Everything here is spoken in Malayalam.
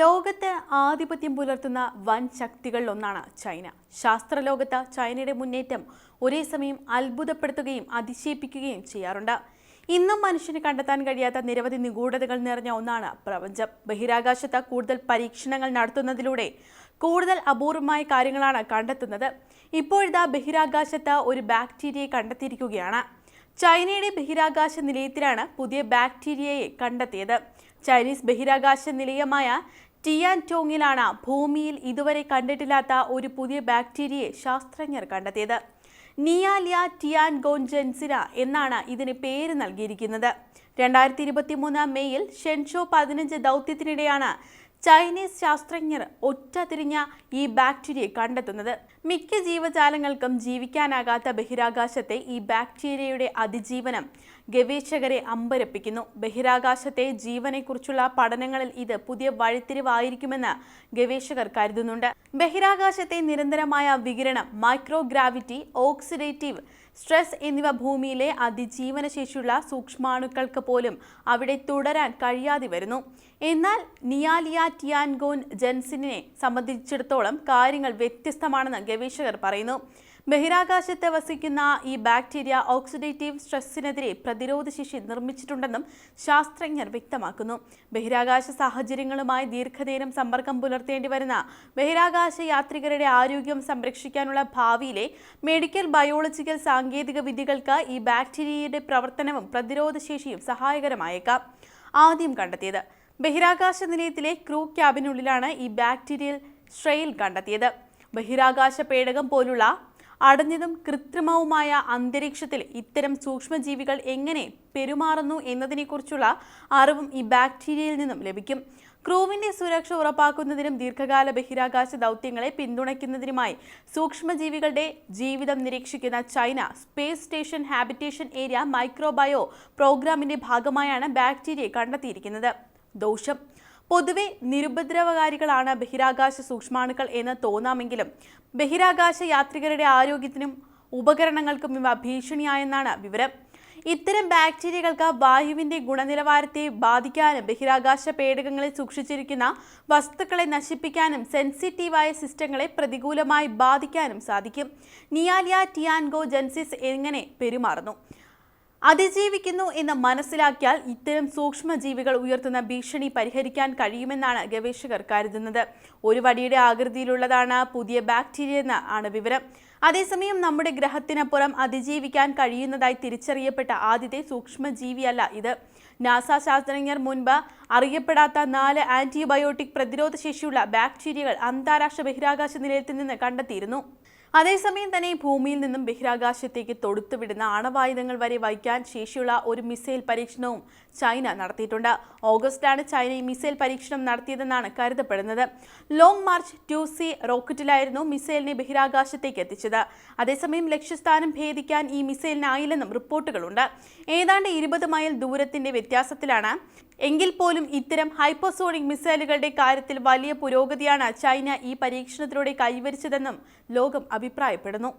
ലോകത്ത് ആധിപത്യം പുലർത്തുന്ന വൻ ശക്തികളിലൊന്നാണ് ചൈന. ശാസ്ത്രലോകത്ത് ചൈനയുടെ മുന്നേറ്റം ഒരേ സമയം അത്ഭുതപ്പെടുത്തുകയും അതിശയിപ്പിക്കുകയും ചെയ്യാറുണ്ട്. ഇന്നും മനുഷ്യന് കണ്ടെത്താൻ കഴിയാത്ത നിരവധി നിഗൂഢതകൾ നിറഞ്ഞ ഒന്നാണ് പ്രപഞ്ചം. ബഹിരാകാശത്ത് കൂടുതൽ പരീക്ഷണങ്ങൾ നടത്തുന്നതിലൂടെ കൂടുതൽ അപൂർവമായ കാര്യങ്ങളാണ് കണ്ടെത്തുന്നത്. ഇപ്പോഴിതാ ബഹിരാകാശത്ത് ഒരു ബാക്ടീരിയയെ കണ്ടെത്തിയിരിക്കുകയാണ്. ചൈനയുടെ ബഹിരാകാശ നിലയത്തിലാണ് പുതിയ ബാക്ടീരിയയെ കണ്ടെത്തിയത്. ചൈനീസ് ബഹിരാകാശ നിലയമായ ടിയാൻ ടോങ്ങിലാണ് ഭൂമിയിൽ ഇതുവരെ കണ്ടിട്ടില്ലാത്ത ഒരു പുതിയ ബാക്ടീരിയയെ ശാസ്ത്രജ്ഞർ കണ്ടെത്തിയത്. നിയാലിയ ടിയാൻ ഗോൻജെൻസിന എന്നാണ് ഇതിന് പേര് നൽകിയിരിക്കുന്നത്. രണ്ടായിരത്തി ഇരുപത്തി മൂന്ന് മെയ്യിൽ ഷെൻഷോ പതിനഞ്ച് ദൗത്യത്തിനിടെയാണ് ചൈനീസ് ശാസ്ത്രജ്ഞർ ഒറ്റതിരിഞ്ഞ ഈ ബാക്ടീരിയ കണ്ടെത്തുന്നത്. മിക്ക ജീവജാലങ്ങൾക്കും ജീവിക്കാനാകാത്ത ബഹിരാകാശത്തെ ഈ ബാക്ടീരിയയുടെ അതിജീവനം ഗവേഷകരെ അമ്പരപ്പിക്കുന്നു. ബഹിരാകാശത്തെ ജീവനെക്കുറിച്ചുള്ള പഠനങ്ങളിൽ ഇത് പുതിയ വഴിത്തിരിവായിരിക്കുമെന്ന് ഗവേഷകർ കരുതുന്നുണ്ട്. ബഹിരാകാശത്തെ നിരന്തരമായ വികിരണം മൈക്രോഗ്രാവിറ്റി ഓക്സിഡേറ്റീവ് സ്ട്രെസ് എന്നിവ ഭൂമിയിലെ അതിജീവനശേഷിയുള്ള സൂക്ഷ്മാണുക്കൾക്ക് പോലും അവിടെ തുടരാൻ കഴിയാതെ വരുന്നു. എന്നാൽ നിയാലിയ ടിയാൻഗോൻ ജെൻസിനെ സംബന്ധിച്ചിടത്തോളം കാര്യങ്ങൾ വ്യത്യസ്തമാണെന്ന് ഗവേഷകർ പറയുന്നു. ബഹിരാകാശത്ത് വസിക്കുന്ന ഈ ബാക്ടീരിയ ഓക്സിഡേറ്റീവ് സ്ട്രെസ്സിനെതിരെ പ്രതിരോധ ശേഷി നിർമ്മിച്ചിട്ടുണ്ടെന്നും ശാസ്ത്രജ്ഞർ വ്യക്തമാക്കുന്നു. ബഹിരാകാശ സാഹചര്യങ്ങളുമായി ദീർഘനേരം സമ്പർക്കം പുലർത്തേണ്ടി വരുന്ന ബഹിരാകാശ യാത്രികരുടെ ആരോഗ്യം സംരക്ഷിക്കാനുള്ള ഭാവിയിലെ മെഡിക്കൽ ബയോളജിക്കൽ സാങ്കേതിക വിദ്യകൾക്ക് ഈ ബാക്ടീരിയയുടെ പ്രവർത്തനവും പ്രതിരോധശേഷിയും സഹായകരമായേക്കാം. ആദ്യം കണ്ടെത്തിയത് ബഹിരാകാശ നിലയത്തിലെ ക്രൂ ക്യാബിനുള്ളിലാണ് ഈ ബാക്ടീരിയൽ സ്ട്രെയിൽ കണ്ടെത്തിയത്. ബഹിരാകാശ പേടകം പോലുള്ള അടഞ്ഞതും കൃത്രിമവുമായ അന്തരീക്ഷത്തിൽ ഇത്തരം സൂക്ഷ്മജീവികൾ എങ്ങനെ പെരുമാറുന്നു എന്നതിനെക്കുറിച്ചുള്ള അറിവും ഈ ബാക്ടീരിയയിൽ നിന്നും ലഭിക്കും. ക്രൂവിന്റെ സുരക്ഷ ഉറപ്പാക്കുന്നതിനും ദീർഘകാല ബഹിരാകാശ ദൗത്യങ്ങളെ പിന്തുണയ്ക്കുന്നതിനുമായി സൂക്ഷ്മജീവികളുടെ ജീവിതം നിരീക്ഷിക്കുന്ന China space station habitation area microbio പ്രോഗ്രാമിന്റെ ഭാഗമായാണ് ബാക്ടീരിയയെ കണ്ടെത്തിയിരിക്കുന്നത്. ദോഷം. പൊതുവെ നിരുപദ്രവകാരികളാണ് ബഹിരാകാശ സൂക്ഷ്മാണുക്കൾ എന്ന് തോന്നാമെങ്കിലും ബഹിരാകാശ യാത്രികരുടെ ആരോഗ്യത്തിനും ഉപകരണങ്ങൾക്കും ഇവ ഭീഷണിയായെന്നാണ് വിവരം. ഇത്തരം ബാക്ടീരിയകൾക്ക് വായുവിന്റെ ഗുണനിലവാരത്തെ ബാധിക്കാനും ബഹിരാകാശ പേടകങ്ങളിൽ സൂക്ഷിച്ചിരിക്കുന്ന വസ്തുക്കളെ നശിപ്പിക്കാനും സെൻസിറ്റീവായ സിസ്റ്റങ്ങളെ പ്രതികൂലമായി ബാധിക്കാനും സാധിക്കും. നിയാലിയ ടിയാൻഗോ ജെൻസിസ് എങ്ങനെ പെരുമാറുന്നു? അതിജീവിക്കുന്നു എന്ന് മനസ്സിലാക്കിയാൽ ഇത്തരം സൂക്ഷ്മജീവികൾ ഉയർത്തുന്ന ഭീഷണി പരിഹരിക്കാൻ കഴിയുമെന്നാണ് ഗവേഷകർ കരുതുന്നത്. ഒരു വടിയുടെ ആകൃതിയിലുള്ളതാണ് പുതിയ ബാക്ടീരിയ എന്ന് വിവരം. അതേസമയം നമ്മുടെ ഗ്രഹത്തിനപ്പുറം അതിജീവിക്കാൻ കഴിയുന്നതായി തിരിച്ചറിയപ്പെട്ട ആദ്യത്തെ സൂക്ഷ്മജീവിയല്ല ഇത്. നാസ ശാസ്ത്രജ്ഞർ മുൻപ് അറിയപ്പെടാത്ത നാല് ആന്റിബയോട്ടിക് പ്രതിരോധ ശേഷിയുള്ള ബാക്ടീരിയകൾ അന്താരാഷ്ട്ര ബഹിരാകാശ നിലയത്തിൽ നിന്ന് കണ്ടെത്തിയിരുന്നു. അതേസമയം തന്നെ ഭൂമിയിൽ നിന്നും ബഹിരാകാശത്തേക്ക് തൊടുത്തുവിടുന്ന ആണവായുധങ്ങൾ വരെ വഹിക്കാൻ ശേഷിയുള്ള ഒരു മിസൈൽ പരീക്ഷണവും ചൈന നടത്തിയിട്ടുണ്ട്. ഓഗസ്റ്റിലാണ് ചൈന ഈ മിസൈൽ പരീക്ഷണം നടത്തിയതെന്നാണ് കരുതപ്പെടുന്നത്. ലോങ് മാർച്ച് ടു സി റോക്കറ്റിലായിരുന്നു മിസൈലിനെ ബഹിരാകാശത്തേക്ക് എത്തിച്ചത്. അതേസമയം ലക്ഷ്യസ്ഥാനം ഭേദിക്കാൻ ഈ മിസൈലിനായില്ലെന്നും റിപ്പോർട്ടുകളുണ്ട്. ഏതാണ്ട് ഇരുപത് മൈൽ ദൂരത്തിന്റെ വ്യത്യാസത്തിലാണ്. എങ്കിൽ പോലും ഇത്തരം ഹൈപ്പർസോണിക് മിസൈലുകളുടെ കാര്യത്തിൽ വലിയ പുരോഗതിയാണ് ചൈന ഈ പരീക്ഷണത്തിലൂടെ കൈവരിച്ചതെന്നും ലോകം അഭിപ്രായപ്പെടുന്നു.